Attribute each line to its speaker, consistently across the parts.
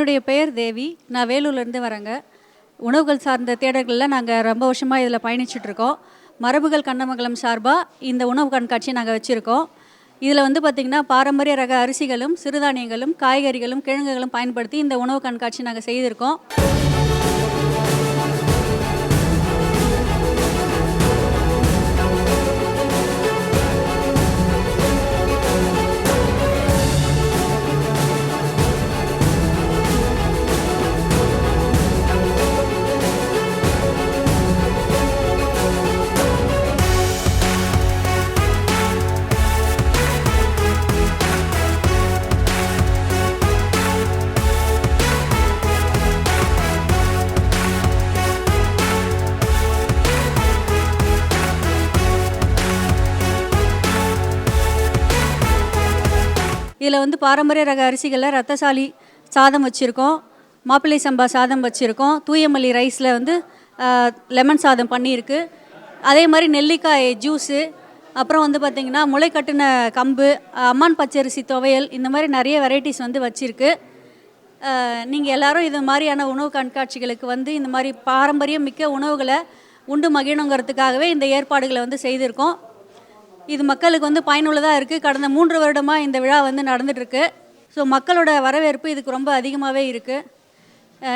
Speaker 1: என்னுடைய பெயர் தேவி. நான் வேலூர்லேருந்து வரேங்க. உணவுகள் சார்ந்த தேடல்களில் நாங்கள் ரொம்ப வருஷமாக இதில் பயணிச்சிட்ருக்கோம் மரபுகள் கண்ணமங்கலம் சார்பாக இந்த உணவு கண்காட்சி நாங்கள் வச்சுருக்கோம். இதில் வந்து பார்த்திங்கன்னா பாரம்பரிய ரக அரிசிகளும் சிறுதானியங்களும் காய்கறிகளும் கிழங்குகளும் பயன்படுத்தி இந்த உணவு கண்காட்சி நாங்கள் செய்திருக்கோம். இதில் வந்து பாரம்பரிய ரக அரிசிகளில் ரத்தசாலி சாதம் வச்சுருக்கோம் மாப்பிள்ளை சம்பா சாதம் வச்சுருக்கோம் தூயமல்லி ரைஸில் வந்து லெமன் சாதம் பண்ணியிருக்கு. அதே மாதிரி நெல்லிக்காய் ஜூஸு அப்புறம் வந்து பார்த்திங்கன்னா முளை கட்டின கம்பு அம்மான் பச்சரிசி துவையல் இந்த மாதிரி நிறைய வெரைட்டிஸ் வந்து வச்சுருக்கு. நீங்கள் எல்லாரும் இது மாதிரியான உணவு கண்காட்சிகளுக்கு வந்து இந்த மாதிரி பாரம்பரியம் மிக்க உணவுகளை உண்டு மகிழணுங்கிறதுக்காகவே இந்த ஏற்பாடுகளை வந்து செய்திருக்கோம். இது மக்களுக்கு வந்து பயனுள்ளதாக இருக்குது கடந்த மூன்று வருடமாக இந்த விழா வந்து நடந்துகிட்ருக்கு ஸோ மக்களோட வரவேற்பு இதுக்கு ரொம்ப அதிகமாகவே இருக்குது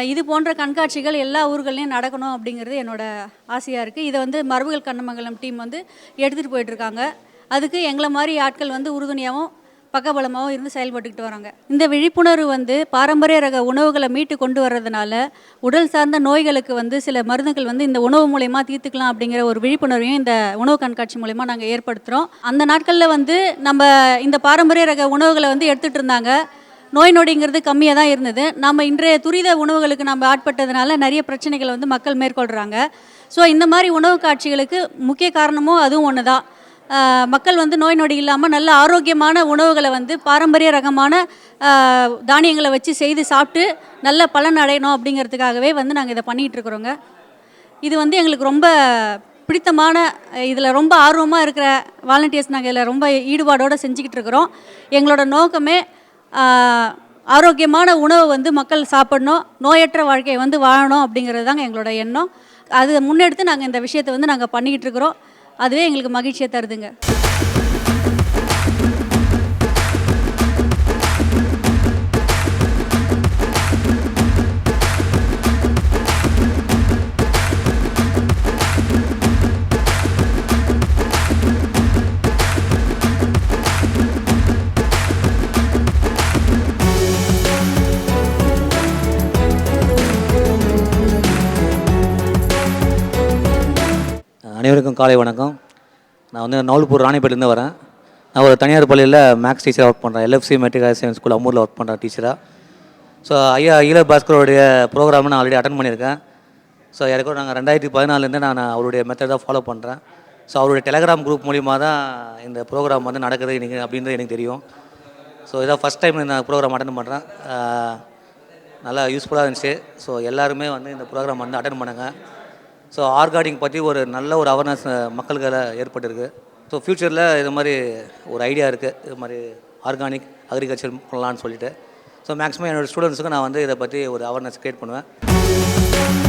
Speaker 1: இது போன்ற கண்காட்சிகள் எல்லா ஊர்கள்லையும் நடக்கணும் அப்படிங்கிறது என்னோடய ஆசையாக இருக்குது இதை வந்து மரபுகள் கண்ணமங்கலம் டீம் வந்து எடுத்துகிட்டு போயிட்டுருக்காங்க அதுக்கு எங்களை மாதிரி ஆட்கள் வந்து உறுதுணையாகவும் பக்கபலமாகவும் இருந்து செயல்பட்டுக்கிட்டு வராங்க. இந்த விழிப்புணர்வு வந்து பாரம்பரிய ரக உணவுகளை மீட்டு கொண்டு வர்றதுனால உடல் சார்ந்த நோய்களுக்கு வந்து சில மருந்துகள் வந்து இந்த உணவு மூலயமா தீர்த்துக்கலாம் அப்படிங்கிற ஒரு விழிப்புணர்வையும் இந்த உணவு கண்காட்சி மூலயமா நாங்கள் ஏற்படுத்துகிறோம் அந்த நாட்களில் வந்து நம்ம இந்த பாரம்பரிய ரக உணவுகளை வந்து எடுத்துகிட்டு இருந்தாங்க. நோய் நொடிங்கிறது கம்மியாக தான் இருந்தது. நம்ம இன்றைய துரித உணவுகளுக்கு நம்ம ஆட்பட்டதுனால நிறைய பிரச்சனைகளை வந்து மக்கள் மேற்கொள்கிறாங்க ஸோ இந்த மாதிரி உணவு காட்சிகளுக்கு முக்கிய காரணமும் அதுவும் ஒன்று தான் மக்கள் வந்து நோய் நொடி இல்லாமல் நல்ல ஆரோக்கியமான உணவுகளை வந்து பாரம்பரிய ரகமான தானியங்களை வச்சு செய்து சாப்பிட்டு நல்ல பலன் அடையணும் அப்படிங்கிறதுக்காகவே வந்து நாங்கள் இதை பண்ணிகிட்ருக்குறோங்க இது வந்து எங்களுக்கு ரொம்ப பிடித்தமான இதில் ரொம்ப ஆர்வமாக இருக்கிற வாலண்டியர்ஸ் நாங்கள் இதில் ரொம்ப ஈடுபாடோடு செஞ்சுக்கிட்டு இருக்கிறோம். எங்களோட நோக்கமே ஆரோக்கியமான உணவை வந்து மக்கள் சாப்பிடணும் நோயற்ற வாழ்க்கையை வந்து வாழணும் அப்படிங்கிறது தாங்க எங்களோட எண்ணம். அது முன்னெடுத்து நாங்கள் இந்த விஷயத்தை வந்து நாங்கள் பண்ணிக்கிட்டு இருக்கிறோம். அதுவே எங்களுக்கு மகிழ்ச்சியை தருதுங்க.
Speaker 2: அனைவருக்கும் காலை வணக்கம். நான் வந்து நவல்பூர் ராணிப்பேட்டிலேருந்து வரேன். நான் ஒரு தனியார் பள்ளியில் மேக்ஸ் டீச்சராக ஒர்க் பண்ணுறேன் LFC matric higher secondary school அம்மூரில் work பண்ணுறேன் டீச்சராக ஸோ ஐயா ஈல பாஸ்கரோடைய ப்ரோக்ராமை நான் ஆல்ரெடி அட்டன் பண்ணியிருக்கேன். ஸோ எனக்கு நாங்கள் ரெண்டாயிரத்தி பதினாலேருந்து நான் அவருடைய மெத்தடாக தான் ஃபாலோ பண்ணுறேன் ஸோ அவருடைய டெலகிராம் குரூப் மூலிமா தான் இந்த ப்ரோக்ராம் வந்து நடக்குது இன்றைக்கி அப்படின்றது எனக்கு தெரியும். ஸோ இதான் ஃபஸ்ட் டைம் நான் ப்ரோக்ராம் அட்டன் பண்ணுறேன் நல்லா யூஸ்ஃபுல்லாக இருந்துச்சு. ஸோ எல்லாருமே வந்து இந்த ப்ரோக்ராம் வந்து அட்டன் பண்ணுங்கள் ஸோ ஆர்கானிக் பற்றி ஒரு நல்ல ஒரு அவேர்னஸ் மக்களுக்கு ஏற்பட்டிருக்கு. ஸோ ஃப்யூச்சரில் இது மாதிரி ஒரு ஐடியா இருக்குது இது மாதிரி ஆர்கானிக் அக்ரிகல்ச்சர் பண்ணலான்னு சொல்லிட்டு. ஸோ மேக்ஸிமம் என்னோடய ஸ்டூடெண்ட்ஸுக்கு நான் வந்து இதை பற்றி ஒரு அவேர்னஸ் க்ரியேட் பண்ணுவேன்.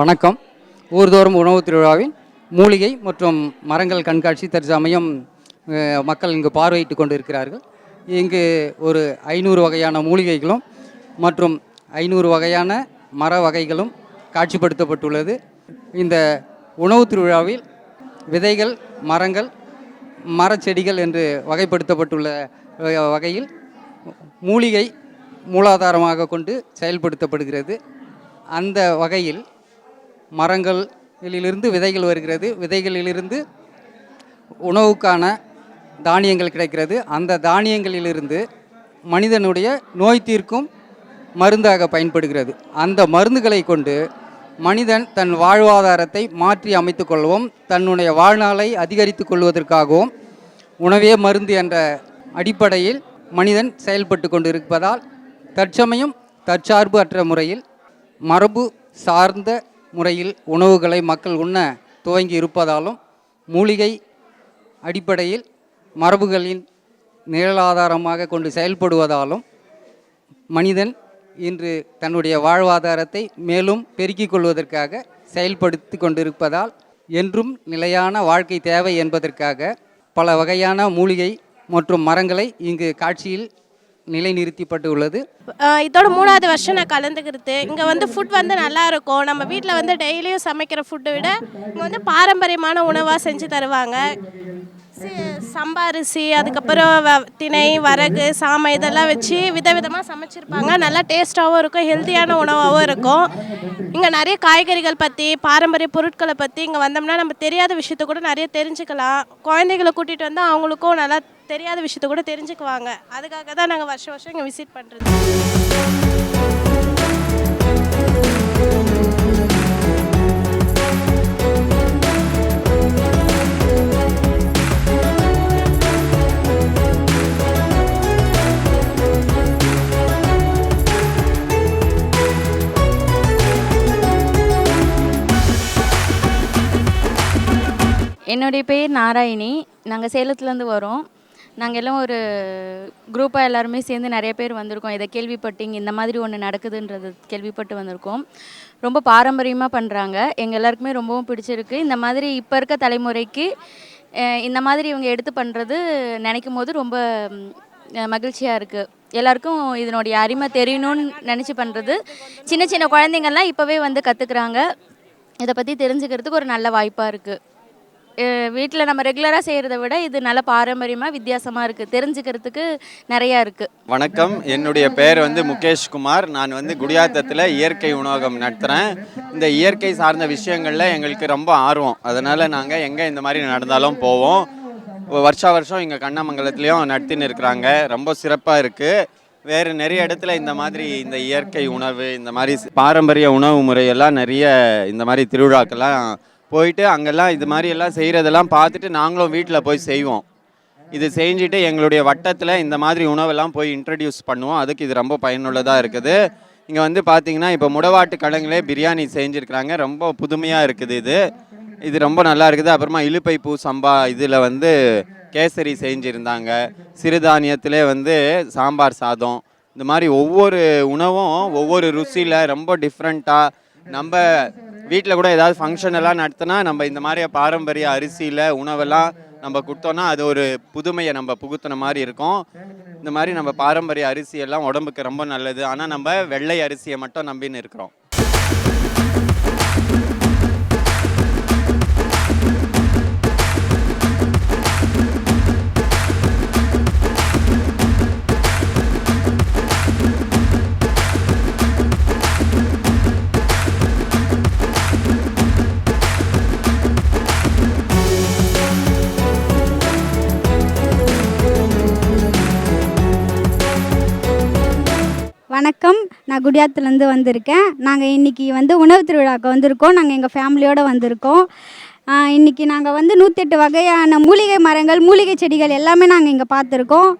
Speaker 3: வணக்கம். ஊர்தோறும் உணவு திருவிழாவின் மூலிகை மற்றும் மரங்கள் கண்காட்சி தற்சமயம் மக்கள் இங்கு பார்வையிட்டு கொண்டு இருக்கிறார்கள் இங்கு ஒரு ஐநூறு வகையான மூலிகைகளும் மற்றும் ஐநூறு வகையான மர வகைகளும் காட்சிப்படுத்தப்பட்டுள்ளது. இந்த உணவு திருவிழாவில் விதைகள் மரங்கள் மரச்செடிகள் என்று வகைப்படுத்தப்பட்டுள்ள வகையில் மூலிகை மூலாதாரமாக கொண்டு செயல்படுத்தப்படுகிறது. அந்த வகையில் மரங்களிலிருந்து விதைகள் வருகிறது. விதைகளிலிருந்து உணவுக்கான தானியங்கள் கிடைக்கிறது. அந்த தானியங்களிலிருந்து மனிதனுடைய நோய் தீர்க்கும் மருந்தாக பயன்படுகிறது. அந்த மருந்துகளை கொண்டு மனிதன் தன் வாழ்வாதாரத்தை மாற்றி அமைத்து கொள்ளவும் தன்னுடைய வாழ்நாளை அதிகரித்து கொள்வதற்காகவும் உணவே மருந்து என்ற அடிப்படையில் மனிதன் செயல்பட்டு கொண்டிருப்பதால் தற்சமயம் தற்சார்பு அற்ற முறையில் மரபு சார்ந்த முறையில் உணவுகளை மக்கள் உண்ண துவங்கி இருப்பதாலும் மூலிகை அடிப்படையில் மரபுகளின் நிழலாதாரமாக கொண்டு செயல்படுவதாலும் மனிதன் இன்று தன்னுடைய வாழ்வாதாரத்தை மேலும் பெருக்கிக் கொள்வதற்காக செயல்படுத்தி கொண்டிருப்பதால் என்றும் நிலையான வாழ்க்கை தேவை என்பதற்காக பல வகையான மூலிகை மற்றும் மரங்களை இங்கு காட்சியில் நிலைநிறுத்திப்பட்டு உள்ளது
Speaker 4: இதோட மூணாவது வருஷம் நான் கலந்துக்கிறது. இங்கே வந்து ஃபுட் வந்து நல்லா இருக்கும் நம்ம வீட்டில் வந்து டெய்லியும் சமைக்கிற ஃபுட்டை விட இங்கே வந்து பாரம்பரியமான உணவாக செஞ்சு தருவாங்க. சம்பாரிசி சம்பா அரிசி அதுக்கப்புறம் வ- திணை வரகு சாமை இதெல்லாம் வச்சு விதவிதமாக சமைச்சிருப்பாங்க. நல்லா டேஸ்ட்டாகவும் இருக்கும் ஹெல்த்தியான உணவாகவும் இருக்கும். இங்கே நிறைய காய்கறிகள் பற்றி பாரம்பரிய பொருட்களை பற்றி இங்கே வந்தோம்னா நம்ம தெரியாத விஷயத்த கூட நிறைய தெரிஞ்சுக்கலாம். குழந்தைகளை கூட்டிகிட்டு வந்தால் அவங்களுக்கும் நல்லா தெரியாத விஷயத்த கூட தெரிஞ்சுக்குவாங்க. அதுக்காக தான் நாங்கள் வருஷம் வருஷம் இங்கே விசிட் பண்ணுறது
Speaker 5: என்னுடைய பேர் நாராயணி. நாங்கள் சேலத்துலேருந்து வரோம். நாங்கள் எல்லாம் ஒரு குரூப்பாக எல்லாருமே சேர்ந்து நிறைய பேர் வந்திருக்கோம். இதை கேள்விப்பட்டு இங்கே இந்த மாதிரி ஒன்று நடக்குதுன்றது கேள்விப்பட்டு வந்திருக்கோம். ரொம்ப பாரம்பரியமாக பண்ணுறாங்க எங்கள் எல்லாருக்குமே ரொம்பவும் பிடிச்சிருக்கு. இந்த மாதிரி இப்போ இருக்க தலைமுறைக்கு இந்த மாதிரி இவங்க எடுத்து பண்ணுறது நினைக்கும் போது ரொம்ப மகிழ்ச்சியாக இருக்குது எல்லாருக்கும் இதனுடைய அருமை தெரியணும்னு நினச்சி பண்ணுறது சின்ன சின்ன குழந்தைங்கள்லாம் இப்போவே வந்து கற்றுக்குறாங்க இதை பற்றி தெரிஞ்சுக்கிறதுக்கு ஒரு நல்ல வாய்ப்பாக இருக்குது வீட்டில் நம்ம ரெகுலராக செய்கிறத விட இது நல்ல பாரம்பரியமாக வித்தியாசமாக இருக்குது தெரிஞ்சுக்கிறதுக்கு நிறையா இருக்குது
Speaker 6: வணக்கம். என்னுடைய பெயர் வந்து முகேஷ் குமார். நான் வந்து குடியாத்தத்தில் இயற்கை உணவகம் நடத்துகிறேன் இந்த இயற்கை சார்ந்த விஷயங்களில் எங்களுக்கு ரொம்ப ஆர்வம். அதனால் நாங்கள் எங்கே இந்த மாதிரி நடந்தாலும் போவோம். வருஷா வருஷம் இங்கே கண்ணமங்கலத்துலேயும் நடத்தின்னு இருக்கிறாங்க. ரொம்ப சிறப்பாக இருக்குது வேறு நிறைய இடத்துல இந்த மாதிரி இந்த இயற்கை உணவு இந்த மாதிரி பாரம்பரிய உணவு முறையெல்லாம் நிறைய இந்த மாதிரி திருவிழாக்கெல்லாம் போயிட்டு அங்கெல்லாம் இது மாதிரி எல்லாம் செய்கிறதெல்லாம் பார்த்துட்டு நாங்களும் வீட்டில் போய் செய்வோம். இது செஞ்சுட்டு எங்களுடைய வட்டத்தில் இந்த மாதிரி உணவெல்லாம் போய் இன்ட்ரடியூஸ் பண்ணுவோம். அதுக்கு இது ரொம்ப பயனுள்ளதாக இருக்குது. இங்கே வந்து பார்த்தீங்கன்னா இப்போ முடவாட்டு கடங்களே பிரியாணி செஞ்சுருக்கிறாங்க. ரொம்ப புதுமையாக இருக்குது இது. இது ரொம்ப நல்லா இருக்குது. அப்புறமா இலுப்பை பூ சம்பா இதில் வந்து கேசரி செஞ்சுருந்தாங்க. சிறுதானியத்திலே வந்து சாம்பார் சாதம். இந்த மாதிரி ஒவ்வொரு உணவும் ஒவ்வொரு ருசியில் ரொம்ப டிஃப்ரெண்ட்டாக நம்ம வீட்டில் கூட ஏதாவது ஃபங்க்ஷன் எல்லாம் நடத்தினா நம்ம இந்த மாதிரி பாரம்பரிய அரிசியில் உணவெல்லாம் நம்ம கொடுத்தோன்னா அது ஒரு புதுமையை நம்ம புகுத்தின மாதிரி இருக்கும். இந்த மாதிரி நம்ம பாரம்பரிய அரிசி எல்லாம் உடம்புக்கு ரொம்ப நல்லது. ஆனால் நம்ம வெள்ளை அரிசியை மட்டும் நம்பின்னு இருக்கிறோம்.
Speaker 7: நான் குடியாத்துலேருந்து வந்திருக்கேன். நாங்கள் இன்றைக்கி வந்து உணவு திருவிழாவுக்கு வந்திருக்கோம். நாங்கள் எங்கள் ஃபேமிலியோடு வந்திருக்கோம். இன்றைக்கி இன்னைக்கு நாங்கள் வந்து நூற்றெட்டு வகையான மூலிகை மரங்கள் மூலிகை செடிகள் எல்லாமே நாங்கள் இங்கே பார்த்துருக்கோம்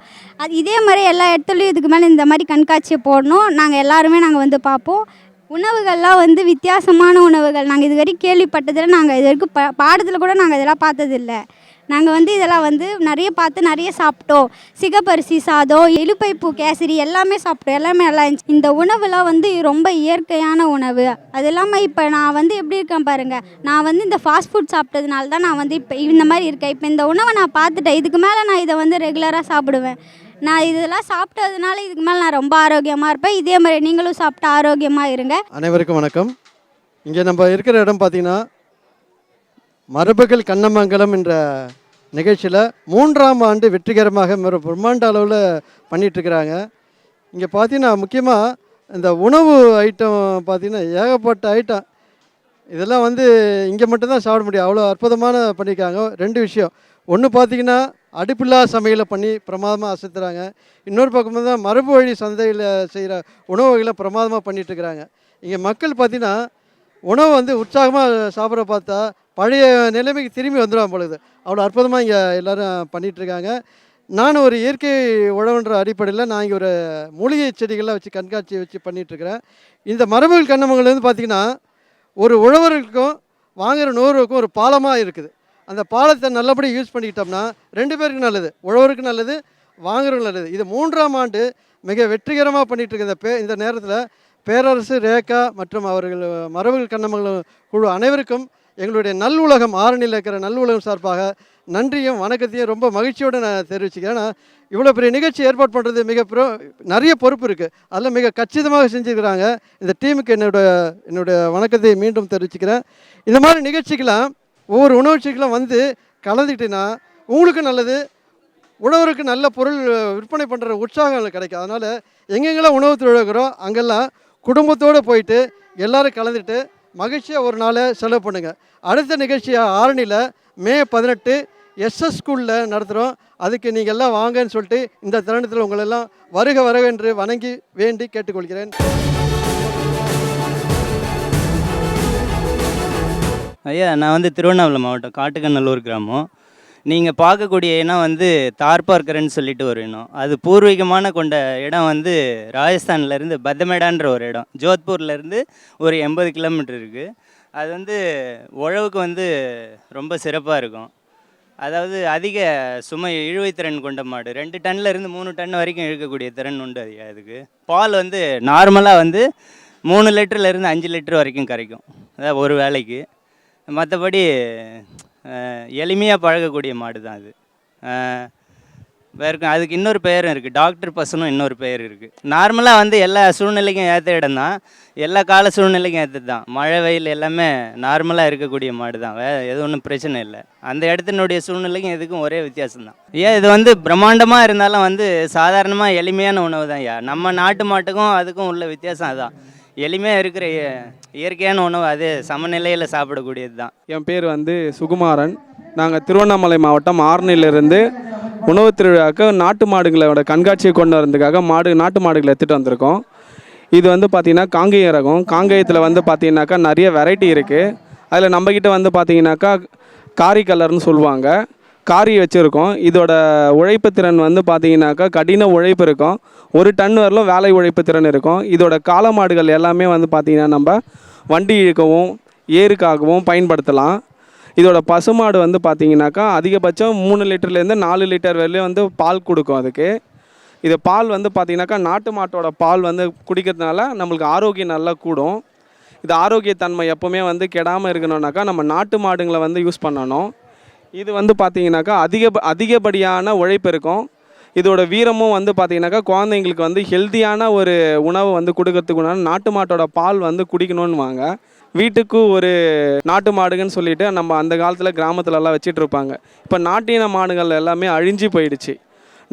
Speaker 7: அது இதே மாதிரி எல்லா இடத்துலையும் இதுக்கு மேலே இந்த மாதிரி கண்காட்சியை போடணும். நாங்கள் எல்லாருமே நாங்கள் வந்து பார்ப்போம் உணவுகள்லாம் வந்து வித்தியாசமான உணவுகள். நாங்கள் இது வரைக்கும் கேள்விப்பட்டதில் நாங்கள் இது வரைக்கும் ப பாடத்தில் கூட நாங்கள் இதெல்லாம் பார்த்ததில்ல. நாங்கள் வந்து இதெல்லாம் வந்து நிறைய பார்த்து நிறைய சாப்பிட்டோம். சிகப்பரிசி சாதம் எலுப்பைப்பூ கேசரி எல்லாமே சாப்பிட்டோம். எல்லாமே நல்லா இருந்துச்சு. இந்த உணவுலாம் வந்து ரொம்ப இயற்கையான உணவு. அது இல்லாமல் இப்போ நான் வந்து எப்படி இருக்கேன் பாருங்கள் நான் வந்து இந்த ஃபாஸ்ட் ஃபுட் சாப்பிட்டதுனால தான் நான் வந்து இப்போ இந்த மாதிரி இருக்கேன். இப்போ இந்த உணவை நான் பார்த்துட்டேன். இதுக்கு மேலே நான் இதை வந்து ரெகுலராக சாப்பிடுவேன். நான் இதெல்லாம் சாப்பிட்டதுனால இதுக்கு மேலே நான் ரொம்ப ஆரோக்கியமாக இருப்பேன். இதே மாதிரி நீங்களும் சாப்பிட்டு ஆரோக்கியமாக இருங்க.
Speaker 8: அனைவருக்கும் வணக்கம். இங்கே நம்ம இருக்கிற இடம் பார்த்தீங்கன்னா மரபுகள் கண்ணமங்கலம் என்ற நிகழ்ச்சியில் மூன்றாம் ஆண்டு வெற்றிகரமாக மிக பிரம்மாண்ட அளவில் பண்ணிகிட்ருக்கிறாங்க இங்கே பார்த்தீங்கன்னா முக்கியமாக இந்த உணவு ஐட்டம் பார்த்தீங்கன்னா ஏகப்பட்ட ஐட்டம். இதெல்லாம் வந்து இங்கே மட்டும்தான் சாப்பிட முடியும். அவ்வளோ அற்புதமான பண்ணியிருக்காங்க. ரெண்டு விஷயம். ஒன்று பார்த்தீங்கன்னா அடுப்பில்லா சமையலை பண்ணி பிரமாதமாக அசத்துறாங்க. இன்னொரு பக்கம் தான் மரபு வழி சந்தையில் செய்கிற உணவுகளை பிரமாதமாக பண்ணிட்டுருக்குறாங்க. இங்கே மக்கள் பார்த்தீங்கன்னா உணவு வந்து உற்சாகமாக சாப்பிட பார்த்தா பழைய நிலைமைக்கு திரும்பி வந்துடுவான் பொழுது அவ்வளோ அற்புதமாக இங்கே எல்லோரும் பண்ணிகிட்ருக்காங்க நானும் ஒரு இயற்கை உழவுன்ற அடிப்படையில் நான் இங்கே ஒரு மூலிகை செடிகள்லாம் வச்சு கண்காட்சி வச்சு பண்ணிகிட்ருக்கிறேன் இந்த மரபுகள் கண்ணமங்கள்லேருந்து வந்து பார்த்திங்கன்னா ஒரு உழவர்களுக்கும் வாங்குகிற நூறுக்கும் ஒரு பாலமாக இருக்குது. அந்த பாலத்தை நல்லபடியாக யூஸ் பண்ணிக்கிட்டோம்னா ரெண்டு பேருக்கு நல்லது. உழவருக்கு நல்லது வாங்குறவங்க நல்லது. இது மூன்றாம் ஆண்டு மிக வெற்றிகரமாக பண்ணிகிட்டு இருக்க இந்த பே இந்த நேரத்தில் பேரரசு ரேகா மற்றும் அவர்கள் மரபுகள் கண்ணமங்கள் குழு அனைவருக்கும் எங்களுடைய நல்லுலகம் ஆரணியில் இருக்கிற நல்லுலகம் சார்பாக நன்றியும் வணக்கத்தையும் ரொம்ப மகிழ்ச்சியோடு நான் தெரிவிச்சுக்கிறேன். ஏன்னா இவ்வளோ பெரிய நிகழ்ச்சி ஏற்பாடு பண்ணுறது மிக நிறைய பொறுப்பு இருக்குது அதில் மிக கச்சிதமாக செஞ்சுருக்கிறாங்க இந்த டீமுக்கு என்னோட என்னுடைய வணக்கத்தை மீண்டும் தெரிவிச்சுக்கிறேன். இந்த மாதிரி நிகழ்ச்சிக்கெல்லாம் ஒவ்வொரு உணவுச்சிக்கெல்லாம் வந்து கலந்துக்கிட்டீங்கன்னா உங்களுக்கு நல்லது உணவருக்கு நல்ல பொருள் விற்பனை பண்ணுற உற்சாகம் கிடைக்கும். அதனால் எங்கெங்கெல்லாம் உணவு தொழிலாகிறோம் அங்கெல்லாம் குடும்பத்தோடு போயிட்டு எல்லோரும் கலந்துட்டு மகிழ்ச்சியாக ஒரு நாளை செலவு பண்ணுங்கள் அடுத்த நிகழ்ச்சியாக ஆரணியில் மே பதினெட்டு எஸ்எஸ் ஸ்கூலில் நடத்துகிறோம் அதுக்கு நீங்கள் எல்லாம் வாங்கன்னு சொல்லிட்டு இந்த தருணத்தில் உங்களெல்லாம் வருக வரவென்று வணங்கி வேண்டி கேட்டுக்கொள்கிறேன்.
Speaker 9: ஐயா நான் வந்து திருவண்ணாமலை மாவட்டம் காட்டுக்கநல்லூர் கிராமம். நீங்கள் பார்க்கக்கூடிய இனம் வந்து தார்பார்க்கரன்னு சொல்லிட்டு ஒரு இனம் அது பூர்வீகமான கொண்ட இடம் வந்து ராஜஸ்தான்லேருந்து பத்தமேடான்ற ஒரு இடம். ஜோத்பூர்லேருந்து ஒரு எண்பது கிலோமீட்டர் இருக்குது அது வந்து உழவுக்கு வந்து ரொம்ப சிறப்பாக இருக்கும். அதாவது அதிக சுமை இழுவை திறன் கொண்ட மாடு. ரெண்டு டன்லருந்து மூணு டன் வரைக்கும் இழுக்கக்கூடிய திறன் உண்டு அது அதுக்கு. பால் வந்து நார்மலாக வந்து மூணு லிட்டர்லேருந்து அஞ்சு லிட்டர் வரைக்கும் கரைக்கும். அதாவது ஒரு வேலைக்கு. மற்றபடி எளிமையாக பழகக்கூடிய மாடு தான் அது வேறு அதுக்கு இன்னொரு பெயரும் இருக்குது டாக்டர் பசுனும் இன்னொரு பெயர் இருக்குது நார்மலாக வந்து எல்லா சூழ்நிலைக்கும் ஏற்ற இடம் தான். எல்லா கால சூழ்நிலைக்கும் ஏற்றது தான். மழை வெயில் எல்லாமே நார்மலாக இருக்கக்கூடிய மாடு தான் வே எதுவும் ஒன்றும் பிரச்சனை இல்லை. அந்த இடத்தினுடைய சூழ்நிலைக்கும் இதுக்கும் ஒரே வித்தியாசம் தான். ஏன் இது வந்து பிரம்மாண்டமாக இருந்தாலும் வந்து சாதாரணமாக எளிமையான உணவு தான் ஐயா நம்ம நாட்டு மாட்டுக்கும் அதுக்கும் உள்ள வித்தியாசம் அதுதான் எளிமையாக இருக்கிற இய- இயற்கையான உணவு அது சமநிலையில் சாப்பிடக்கூடியது தான்.
Speaker 10: என் பேர் வந்து சுகுமாரன். நாங்கள் திருவண்ணாமலை மாவட்டம் ஆர்னிலிருந்து உணவு திருவிழாவுக்கு நாட்டு மாடுகளோட கண்காட்சியை கொண்டு வரதுக்காக மாடு நாட்டு மாடுகளை எடுத்துகிட்டு வந்திருக்கோம். இது வந்து பார்த்திங்கன்னா காங்கேய ரகம். காங்கேயத்தில் வந்து பார்த்திங்கனாக்கா நிறைய வெரைட்டி இருக்குது அதில் நம்மக்கிட்ட வந்து பார்த்தீங்கன்னாக்கா காரி கலர்னு சொல்லுவாங்க. காரி வச்சுருக்கோம். இதோட உழைப்பு திறன் வந்து பார்த்தீங்கன்னாக்கா கடின உழைப்பு இருக்கும். ஒரு டன் வரலும் வேலை உழைப்பு திறன் இருக்கும். இதோட காளை மாடுகள் எல்லாமே வந்து பார்த்திங்கன்னா நம்ம வண்டி இழுக்கவும் ஏருக்காகவும் பயன்படுத்தலாம். இதோட பசுமாடு வந்து பார்த்தீங்கன்னாக்கா அதிகபட்சம் மூணு லிட்டர்லேருந்து நாலு லிட்டர் வரையிலும் வந்து பால் கொடுக்கும் அதுக்கு. இது பால் வந்து பார்த்திங்கனாக்கா நாட்டு மாட்டோட பால் வந்து குடிக்கிறதுனால நம்மளுக்கு ஆரோக்கியம் நல்லா கூடும். இது ஆரோக்கியத்தன்மை எப்போவுமே வந்து கெடாமல் இருக்கணும்னாக்கா நம்ம நாட்டு மாடுங்களை வந்து யூஸ் பண்ணணும். இது வந்து பார்த்தீங்கன்னாக்கா அதிக அதிகப்படியான உழைப்பு இருக்கும். இதோட வீரமும் வந்து பார்த்தீங்கன்னாக்கா குழந்தைங்களுக்கு வந்து ஹெல்த்தியான ஒரு உணவு வந்து கொடுக்கறதுக்கு நாட்டு மாட்டோட பால் வந்து குடிக்கணும்னு வாங்க வீட்டுக்கு ஒரு நாட்டு மாடுகன்னு சொல்லிட்டு நம்ம அந்த காலத்தில் கிராமத்துலலாம் வச்சுட்டு இருப்பாங்க. இப்போ நாட்டின மாடுகள் எல்லாமே அழிஞ்சு போயிடுச்சு.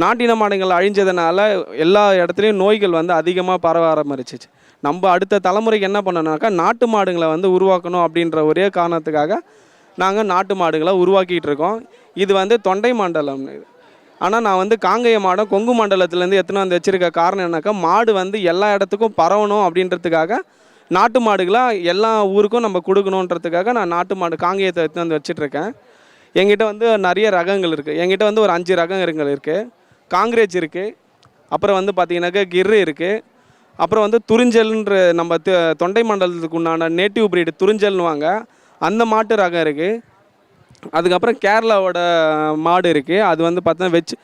Speaker 10: நாட்டின மாடுகள் அழிஞ்சதுனால எல்லா இடத்துலையும் நோய்கள் வந்து அதிகமாக பரவ ஆரம்பிச்சிச்சு. நம்ம அடுத்த தலைமுறைக்கு என்ன பண்ணணும்னாக்கா நாட்டு மாடுகளை வந்து உருவாக்கணும் அப்படின்ற ஒரே காரணத்துக்காக நாங்கள் நாட்டு மாடுகளை உருவாக்கிட்டு இருக்கோம். இது வந்து தொண்டை மண்டலம். ஆனால் நான் வந்து காங்கேய மாடம் கொங்கு மண்டலத்துலேருந்து எத்தனை வந்து வச்சுருக்க காரணம் என்னக்கா மாடு வந்து எல்லா இடத்துக்கும் பரவணும் அப்படின்றதுக்காக நாட்டு மாடுகளாக எல்லா ஊருக்கும் நம்ம கொடுக்கணுன்றதுக்காக நான் நாட்டு மாடு காங்கேயத்தை எடுத்து வந்து வச்சிட்ருக்கேன். எங்கிட்ட வந்து நிறைய ரகங்கள் இருக்குது எங்கிட்ட வந்து ஒரு அஞ்சு ரகங்கள் இருக்குது காங்கிரேஜ் இருக்குது அப்புறம் வந்து பார்த்தீங்கன்னாக்கா கிர்ரு இருக்குது அப்புறம் வந்து துறிஞ்சல்ன்ற நம்ம தொண்டை மண்டலத்துக்கு உண்டான நேட்டிவ் பிரீடு துறிஞ்சல்னுவாங்க அந்த மாட்டு ரகம் இருக்குது அதுக்கப்புறம் கேரளாவோட மாடு இருக்குது அது வந்து பார்த்தீங்கன்னா வச்சு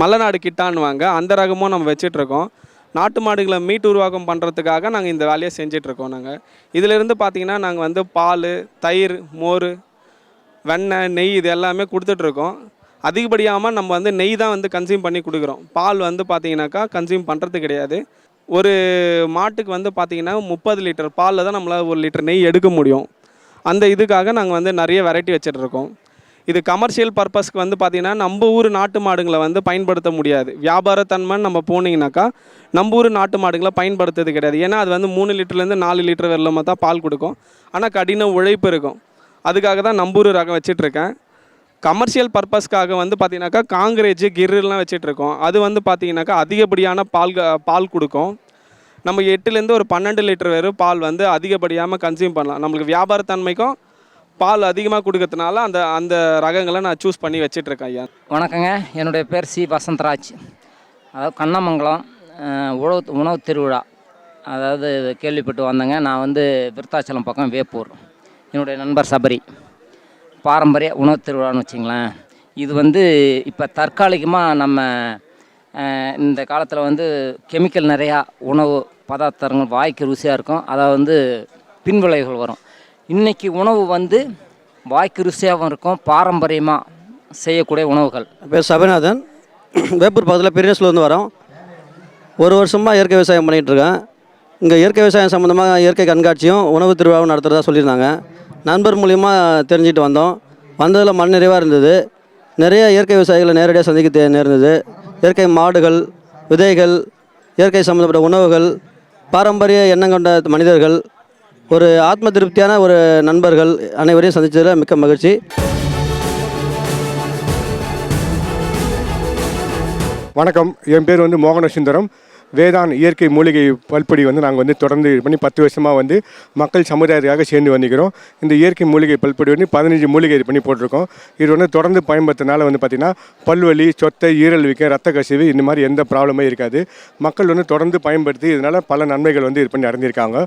Speaker 10: மலைநாடு கிட்டான்னுவாங்க. அந்த ரகமும் நம்ம வச்சிட்ருக்கோம். நாட்டு மாடுகளை மீட் உருவாக்கம் பண்ணுறதுக்காக நாங்கள் இந்த வேலையை செஞ்சிட்ருக்கோம் நாங்கள் இதிலிருந்து பார்த்தீங்கன்னா நாங்கள் வந்து பால் தயிர் மோர் வெண்ணெய் நெய் இது எல்லாமே கொடுத்துட்ருக்கோம். அதிகப்படியாமல் நம்ம வந்து நெய் தான் வந்து கன்சியூம் பண்ணி கொடுக்குறோம். பால் வந்து பார்த்தீங்கன்னாக்கா கன்சியூம் பண்ணுறது கிடையாது. ஒரு மாட்டுக்கு வந்து பார்த்திங்கன்னா முப்பது லிட்டர் பாலில் தான் நம்மளால் ஒரு லிட்டர் நெய் எடுக்க முடியும். அந்த இதுக்காக நாங்கள் வந்து நிறைய வெரைட்டி வச்சிட்ருக்கோம் இது கமர்ஷியல் பர்பஸ்க்கு வந்து பார்த்திங்கன்னா நம்ம ஊர் நாட்டு மாடுங்களை வந்து பயன்படுத்த முடியாது. வியாபாரத்தன்மைன்னு நம்ம போனீங்கன்னாக்கா நம்ம ஊர் நாட்டு மாடுங்களை பயன்படுத்துறது கிடையாது. ஏன்னா அது வந்து மூணு லிட்டர்லேருந்து நாலு லிட்டர் வரலமாக தான் பால் கொடுக்கும். ஆனால் கடின உழைப்பு இருக்கும். அதுக்காக தான் நம்பூர் ரகம் வச்சிட்ருக்கேன். கமர்ஷியல் பர்பஸ்க்காக வந்து பார்த்தீங்கன்னாக்கா காங்கிரேஜ் கிர்லாம் வச்சிட்ருக்கோம். அது வந்து பார்த்தீங்கன்னாக்கா அதிகப்படியான பால் க- பால் கொடுக்கும். நம்ம எட்டுலேருந்து ஒரு பன்னெண்டு லிட்டர் வரை பால் வந்து அதிகப்படியாமல் கன்சியூம் பண்ணலாம். நம்மளுக்கு வியாபாரத்தன்மைக்கும் பால் அதிகமாக கொடுக்கறதுனால அந்த அந்த ரகங்களை நான் சூஸ் பண்ணி வச்சிட்ருக்கேன் ஐயா.
Speaker 11: வணக்கங்க. என்னுடைய பேர் சி வசந்தராஜ். அதாவது கண்ணமங்கலம் உழவு உணவு திருவிழா. அதாவது கேள்விப்பட்டு வந்தேங்க. நான் வந்து விருத்தாச்சலம் பக்கம் வேப்பூர். என்னுடைய நண்பர் சபரி. பாரம்பரிய உணவு திருவிழான்னு வச்சிங்களேன். இது வந்து இப்போ தற்காலிகமாக நம்ம இந்த காலத்தில் வந்து கெமிக்கல் நிறையா உணவு பதார்த்தங்கள் வாய்க்கு ருசியாக இருக்கும். அதாவது வந்து பின்விளைவுகள் வரும். இன்றைக்கி உணவு வந்து வாய்க்கு ருசியாகவும் இருக்கும். பாரம்பரியமாக செய்யக்கூடிய உணவுகள்.
Speaker 8: பேர் சபநாதன் வேப்பூர் பக்கத்தில் பெரியஸ்லேருந்து வரோம். ஒரு வருஷமாக இயற்கை விவசாயம் பண்ணிகிட்டு இருக்கேன். இங்கே இயற்கை விவசாயம் சம்மந்தமாக இயற்கை கண்காட்சியும் உணவு திருவிழாவும் நடத்துகிறதா சொல்லியிருந்தாங்க. நண்பர் மூலிமா தெரிஞ்சுட்டு வந்தோம். வந்ததில் மன நிறைவாக இருந்தது. நிறைய இயற்கை விவசாயிகளை நேரடியாக சந்திக்க நேர்ந்தது. இயற்கை மாடுகள் விதைகள் இயற்கை சம்மந்தப்பட்ட உணவுகள் பாரம்பரிய எண்ணம் கொண்ட மனிதர்கள் ஒரு ஆத்ம திருப்தியான ஒரு நண்பர்கள் அனைவரையும் சந்தித்ததில் மிக்க மகிழ்ச்சி.
Speaker 12: வணக்கம். என் பேர் வந்து மோகன சுந்தரம் வேதான் இயற்கை மூலிகை பல்பொடி வந்து நாங்கள் வந்து தொடர்ந்து இது பண்ணி பத்து வருஷமாக வந்து மக்கள் சமுதாயத்துக்காக சேர்ந்து வந்துக்கிறோம் இந்த இயற்கை மூலிகை பல்பொடி வந்து பதினஞ்சு மூலிகை இது பண்ணி போட்டிருக்கோம். இது வந்து தொடர்ந்து பயன்படுத்தினால வந்து பார்த்திங்கன்னா பல்வலி சொத்தை ஈரல் வீக்கம் ரத்த கசிவு இந்த மாதிரி எந்த ப்ராப்ளமே இருக்காது. மக்கள் வந்து தொடர்ந்து பயன்படுத்தி இதனால் பல நன்மைகள் வந்து இது பண்ணி அடைஞ்சிருக்காங்க.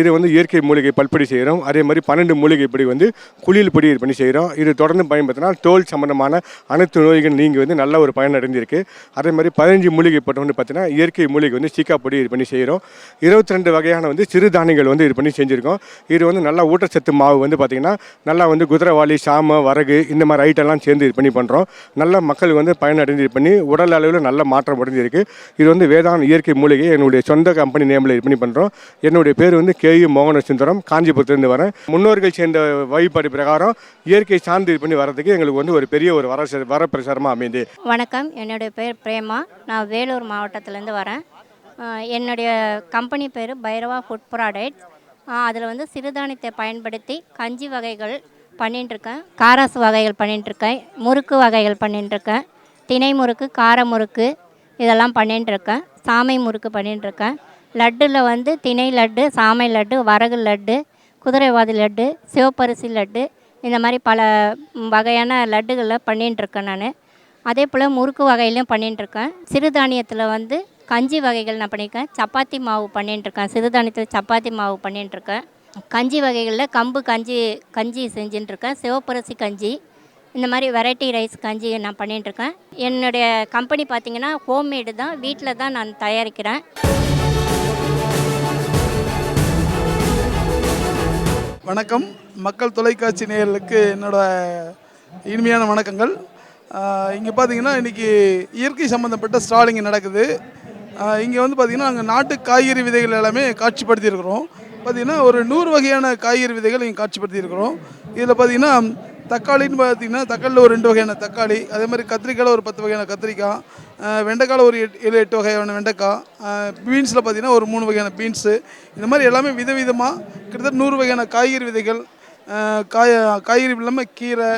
Speaker 12: இது வந்து இயற்கை மூலிகை பல்பொடி செய்கிறோம் அதே மாதிரி பன்னெண்டு மூலிகை பொடி வந்து குளியல் பொடி இது பண்ணி செய்கிறோம் இது தொடர்ந்து பயன்படுத்தினால் தோல் சம்பந்தமான அனைத்து நோய்கள் நீங்கள் வந்து நல்ல ஒரு பயன் அடைஞ்சிருக்கு. அதே மாதிரி பதினஞ்சு மூலிகை போட்டு வந்து பார்த்தீங்கன்னா இயற்கை மூலிகை வந்து சீக்கா பொடி இது பண்ணி செய்கிறோம் இருபத்தி ரெண்டு வகையான வந்து சிறுதானியங்கள் வந்து இது பண்ணி செஞ்சுருக்கோம். இது வந்து நல்லா ஊட்டச்சத்து மாவு வந்து பார்த்திங்கன்னா நல்லா வந்து குதிரைவாளி சாம வரகு இந்த மாதிரி ஐட்டம்லாம் சேர்ந்து இது பண்ணி பண்ணுறோம் நல்லா மக்கள் வந்து பயனடைந்து இது பண்ணி உடல் அளவில் நல்ல மாற்றம் அடைஞ்சிருக்கு. இது வந்து வேதான் இயற்கை மூலிகை என்னுடைய சொந்த கம்பெனி நேமில் இது பண்ணி பண்ணுறோம் என்னுடைய பேர் வந்து கே யு மோகன சுந்தரம் காஞ்சிபுரத்துலேருந்து வரேன். முன்னோர்கள் சேர்ந்த வழிபாடு பிரகாரம் இயற்கை சார்ந்து இது பண்ணி வர்றதுக்கு எங்களுக்கு வந்து ஒரு பெரிய ஒரு வர வரப்பிரசாரமாக அமைந்து.
Speaker 13: வணக்கம். என்னுடைய பேர் பிரேமா. நான் வேலூர் மாவட்டத்திலேருந்து வரேன். என்னுடைய கம்பெனி பேர் பைரவா ஃபுட் ப்ராடக்ட்ஸ் அதில் வந்து சிறுதானியத்தை பயன்படுத்தி கஞ்சி வகைகள் பண்ணிட்டுருக்கேன் காராசு வகைகள் பண்ணிட்டுருக்கேன் முறுக்கு வகைகள் பண்ணிட்டுருக்கேன் திணை முறுக்கு கார முறுக்கு இதெல்லாம் பண்ணிட்டுருக்கேன் சாமை முறுக்கு பண்ணிட்டுருக்கேன் லட்டில் வந்து திணை லட்டு சாமை லட்டு வரகு லட்டு குதிரைவாதி லட்டு சிவப்பரிசி லட்டு இந்த மாதிரி பல வகையான லட்டுகளை பண்ணிட்டுருக்கேன் நான். அதே போல் முறுக்கு வகையிலையும் பண்ணிட்டுருக்கேன் சிறுதானியத்தில் வந்து கஞ்சி வகைகள் நான் பண்ணியிருக்கேன். சப்பாத்தி மாவு பண்ணிட்டுருக்கேன். சிறுதானியத்தில் சப்பாத்தி மாவு பண்ணிட்டுருக்கேன். கஞ்சி வகைகளில் கம்பு கஞ்சி கஞ்சி செஞ்சுட்டுருக்கேன். சிவப்பரிசி கஞ்சி இந்த மாதிரி வெரைட்டி ரைஸ் கஞ்சி நான் பண்ணிட்டுருக்கேன். என்னுடைய கம்பெனி பார்த்திங்கன்னா ஹோம்மேடு தான். வீட்டில் தான் நான் தயாரிக்கிறேன்.
Speaker 14: வணக்கம். மக்கள் தொலைக்காட்சி நேயர்களுக்கு என்னோடய இனிமையான வணக்கங்கள். இங்கே பார்த்தீங்கன்னா இன்றைக்கி இயற்கை சம்மந்தப்பட்ட ஸ்டாலிங் நடக்குது. இங்கே வந்து பார்த்திங்கன்னா நாங்கள் நாட்டு காய்கறி விதைகள் எல்லாமே காட்சிப்படுத்தியிருக்கிறோம். பார்த்திங்கன்னா ஒரு நூறு வகையான காய்கறி விதைகள் இங்கே காட்சிப்படுத்தியிருக்கிறோம். இதில் பார்த்திங்கன்னா தக்காளின்னு பார்த்தீங்கன்னா தக்காளியில் ஒரு ரெண்டு வகையான தக்காளி அதே மாதிரி கத்திரிக்காயில் ஒரு பத்து வகையான கத்திரிக்காய் வெண்டைக்காயில் ஒரு எட்டு ஏழு எட்டு வகையான வெண்டைக்காய் பீன்ஸில் பார்த்தீங்கன்னா ஒரு மூணு வகையான பீன்ஸு இந்த மாதிரி எல்லாமே விதவிதமாக கிட்டத்தட்ட நூறு வகையான காய்கறி விதைகள் காய் காய காய்கறி இல்லாமல் கீரை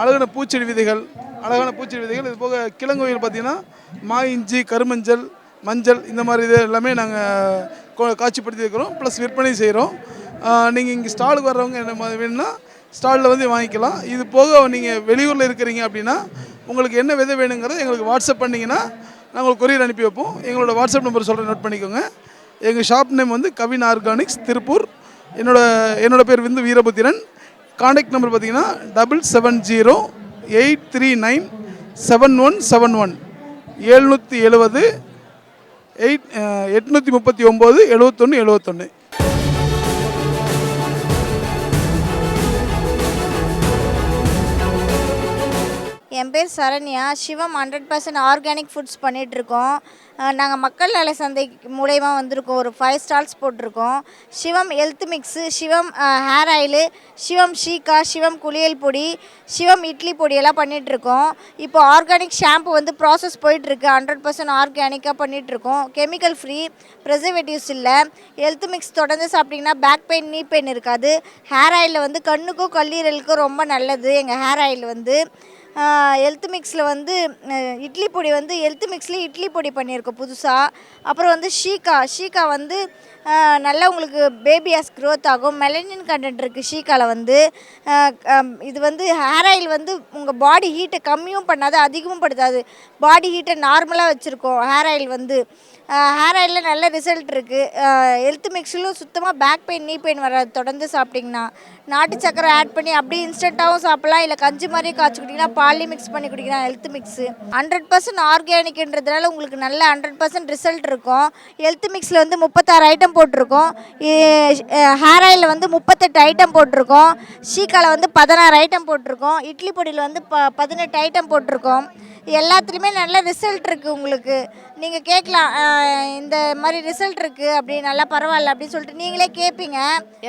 Speaker 14: அழகான பூச்செடி விதைகள் அழகான பூச்செடி விதைகள். இது போக கிழங்கு பார்த்தீங்கன்னா மா இஞ்சி கருமஞ்சள் மஞ்சள் இந்த மாதிரி இது எல்லாமே நாங்கள் காட்சிப்படுத்தி இருக்கிறோம். ப்ளஸ் விற்பனை செய்கிறோம் நீங்கள் இங்கே ஸ்டாலுக்கு வர்றவங்க என்ன மாதிரி வேணும்னா ஸ்டாலில் வந்து வாங்கிக்கலாம். இது போக நீங்கள் வெளியூரில் இருக்கிறீங்க அப்படின்னா உங்களுக்கு என்ன விதை வேணுங்கிறத எங்களுக்கு வாட்ஸ்அப் பண்ணிங்கன்னா நாங்கள் ஒரு கொரியர் அனுப்பி வைப்போம். எங்களோட வாட்ஸ்அப் நம்பர் சொல்கிறேன் நோட் பண்ணிக்கோங்க. எங்கள் ஷாப் நேம் வந்து கவின் ஆர்கானிக்ஸ் திருப்பூர். என்னோட என்னோட பேர் வந்து வீரபுத்திரன். காண்டாக்ட் நம்பர் பார்த்தீங்கன்னா double seven zero eight three nine seven one seven one எழுநூற்றி எழுபது எயிட் எட்நூற்றி முப்பத்தி ஒம்பது எழுபத்தொன்று எழுபத்தொன்று
Speaker 15: என் பேர் Saranya. Sivam hundred percent organic foods பண்ணிகிட்ருக்கோம் நாங்கள் மக்கள் நல சந்தை மூலயமா வந்திருக்கோம். ஒரு ஃபைவ் ஸ்டால்ஸ் போட்டிருக்கோம். Sivam health mix Sivam hair oil Sivam ஷீகா Sivam குளியல் பொடி சிவம் இட்லி பொடியெல்லாம் பண்ணிகிட்ருக்கோம் இப்போ ஆர்கானிக் ஷாம்பு வந்து ப்ராசஸ் போயிட்டுருக்கு. ஹண்ட்ரட் பர்சன்ட் ஆர்கானிக்காக பண்ணிகிட்ருக்கோம் கெமிக்கல் ஃப்ரீ ப்ரிசர்வேட்டிவ்ஸ் இல்லை. ஹெல்த் மிக்ஸ் தொடர்ந்து சாப்பிட்டிங்கன்னா பேக் பெயின் நீ பெயின் இருக்காது. ஹேர் ஆயிலில் வந்து கண்ணுக்கும் கல்லீரலுக்கும் ரொம்ப நல்லது. எங்கள் ஹேர் ஆயில் வந்து. ஹெல்த் மிக்ஸில் வந்து இட்லி பொடி வந்து ஹெல்த் மிக்ஸ்லேயே இட்லி பொடி பண்ணியிருக்கோம் புதுசாக அப்புறம் வந்து ஷீகா. ஷீகா வந்து நல்லா உங்களுக்கு பேபி ஹேர்ஸ் க்ரோத் ஆகும். மெலனின் கண்டென்ட் இருக்குது ஷீக்காவில் வந்து. இது வந்து ஹேர் ஆயில் வந்து உங்கள் பாடி ஹீட்டை கம்மியும் பண்ணாது அதிகமும் படுத்தாது. பாடி ஹீட்டை நார்மலாக வச்சுருக்கோம். ஹேர் ஆயில் வந்து. ஹேர் ஆயிலில் நல்ல ரிசல்ட் இருக்குது ஹெல்த் மிக்ஸிலும் சுத்தமாக பேக் பெயின் நீ பெயின் வராது. தொடர்ந்து சாப்பிட்டிங்கன்னா நாட்டு சக்கரை ஆட் பண்ணி அப்படியே இன்ஸ்டண்ட்டாகவும் சாப்பிட்லாம். இல்லை கஞ்சி மாதிரி காய்ச்சி குடிக்கலாம் பால்லையும் மிக்ஸ் பண்ணி குடிக்கலாம் ஹெல்த் மிக்ஸு ஹண்ட்ரட் பர்சன்ட் ஆர்கானிக்ன்றதுனால உங்களுக்கு நல்ல ஹண்ட்ரட் பர்சன்ட் ரிசல்ட் இருக்கும். ஹெல்த் மிக்ஸில் வந்து முப்பத்தாறு ஐட்டம் போட்டிருக்கோம். ஹேர் ஆயிலில் வந்து முப்பத்தெட்டு ஐட்டம் போட்டிருக்கோம். ஷீக்காவில் வந்து பதினாறு ஐட்டம் போட்டிருக்கோம். இட்லி பொடியில் வந்து ப பதினெட்டு ஐட்டம் போட்டிருக்கோம். எல்லாத்துலேயுமே நல்ல ரிசல்ட் இருக்குது உங்களுக்கு. நீங்கள் கேட்கலாம். இந்த மாதிரி ரிசல்ட் இருக்குது அப்படி நல்லா பரவாயில்ல அப்படின்னு சொல்லிட்டு நீங்களே கேட்பீங்க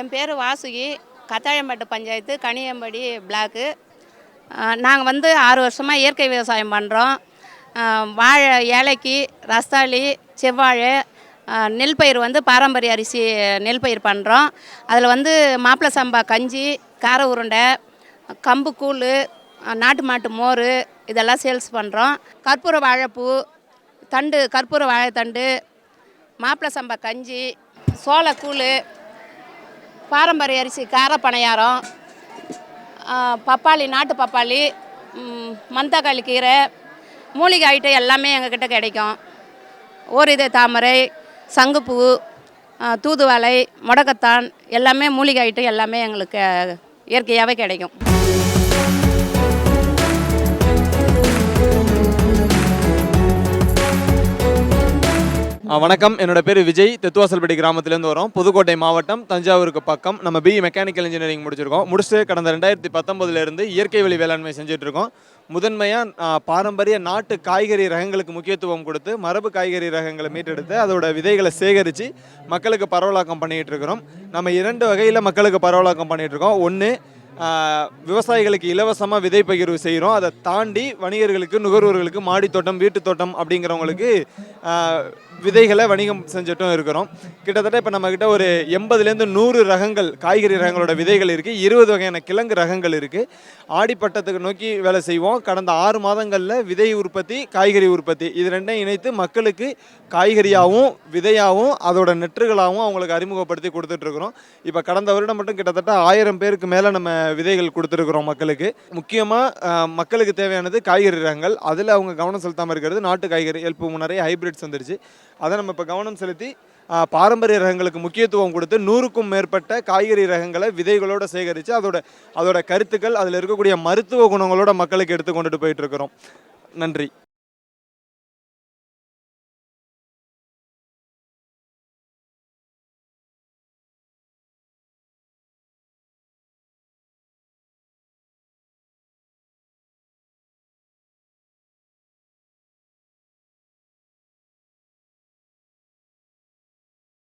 Speaker 16: என் பேர் வாசுகி. கத்தாயம்பட்டு பஞ்சாயத்து கனியம்படி பிளாக்கு நாங்கள் வந்து ஆறு வருஷமாக இயற்கை விவசாயம் பண்ணுறோம் வாழை ஏலக்கி ரஸ்தாளி செவ்வாழை நெல் பயிர் வந்து பாரம்பரிய அரிசி நெல் பயிர் பண்ணுறோம் அதில் வந்து மாப்பிள்ளை சம்பா கஞ்சி கார உருண்டை கம்பு கூழ் நாட்டு மாட்டு மோர் இதெல்லாம் சேல்ஸ் பண்ணுறோம் கற்பூர வாழைப்பூ தண்டு கற்பூர வாழைத்தண்டு மாப்பிள சம்பா கஞ்சி சோளக்கூழ் பாரம்பரிய அரிசி கார பணியாரம் பப்பாளி நாட்டு பப்பாளி மந்தக்காளி கீரை மூலிகை ஐட்டம் எல்லாமே எங்ககிட்ட கிடைக்கும். ஓரிதை தாமரை சங்குப்பூ தூதுவாலை முடக்கத்தான் எல்லாமே மூலிகை ஐட்டம் எல்லாமே எங்களுக்கு இயற்கையாகவே கிடைக்கும்.
Speaker 17: வணக்கம். என்னோட பேர் விஜய். தெத்துவாசல்பட்டி கிராமத்திலேருந்து வரோம். புதுக்கோட்டை மாவட்டம் தஞ்சாவூருக்கு பக்கம். நம்ம பிஇ மெக்கானிக்கல் இன்ஜினியரிங் முடிச்சிருக்கோம். முடிச்சுட்டு கடந்த ரெண்டாயிரத்தி பத்தொம்பதுலேருந்து இயற்கை வழி வேளாண்மை செஞ்சுட்டு இருக்கோம். முதன்மையாக பாரம்பரிய நாட்டு காய்கறி ரகங்களுக்கு முக்கியத்துவம் கொடுத்து மரபு காய்கறி ரகங்களை மீட்டெடுத்து அதோட விதைகளை சேகரித்து மக்களுக்கு பரவலாக்கம் பண்ணிகிட்டு இருக்கிறோம். நம்ம இரண்டு வகையில் மக்களுக்கு பரவலாக்கம் பண்ணிகிட்டு இருக்கோம். ஒன்று விவசாயிகளுக்கு இலவசமாக விதை பகிர்வு செய்கிறோம் அதை தாண்டி வணிகர்களுக்கு நுகர்வோர்களுக்கு மாடி தோட்டம் வீட்டு தோட்டம் அப்படிங்கிறவங்களுக்கு விதைகளை வணிகம் செஞ்சுட்டும் இருக்கிறோம். கிட்டத்தட்ட இப்போ நம்மக்கிட்ட ஒரு எண்பதுலேருந்து நூறு ரகங்கள் காய்கறி ரகங்களோட விதைகள் இருக்குது இருபது வகையான கிழங்கு ரகங்கள் இருக்குது ஆடிப்பட்டத்துக்கு நோக்கி வேலை செய்வோம். கடந்த ஆறு மாதங்களில் விதை உற்பத்தி காய்கறி உற்பத்தி இது ரெண்டையும் இணைத்து மக்களுக்கு காய்கறியாகவும் விதையாகவும் அதோட நெற்றுகளாகவும் அவங்களுக்கு அறிமுகப்படுத்தி கொடுத்துட்ருக்குறோம். இப்போ கடந்த வருடம் மட்டும் கிட்டத்தட்ட ஆயிரம் பேருக்கு மேலே நம்ம விதைகள் கொடுத்துருக்குறோம் மக்களுக்கு. முக்கியமாக மக்களுக்கு தேவையானது காய்கறி ரகங்கள். அதில் அவங்க கவனம் செலுத்தாமல் இருக்கிறது நாட்டு காய்கறி எல்பு நிறைய ஹைபிரிட்ஸ் வந்துருச்சு. அதை நம்ம இப்போ கவனம் செலுத்தி பாரம்பரிய ரகங்களுக்கு முக்கியத்துவம் கொடுத்து நூறுக்கும் மேற்பட்ட காய்கறி ரகங்களை விதைகளோடு சேகரித்து அதோட அதோட கருத்துக்கள் அதில் இருக்கக்கூடிய மருத்துவ குணங்களோட மக்களுக்கு எடுத்து கொண்டுட்டு போயிட்டு இருக்கிறோம். நன்றி.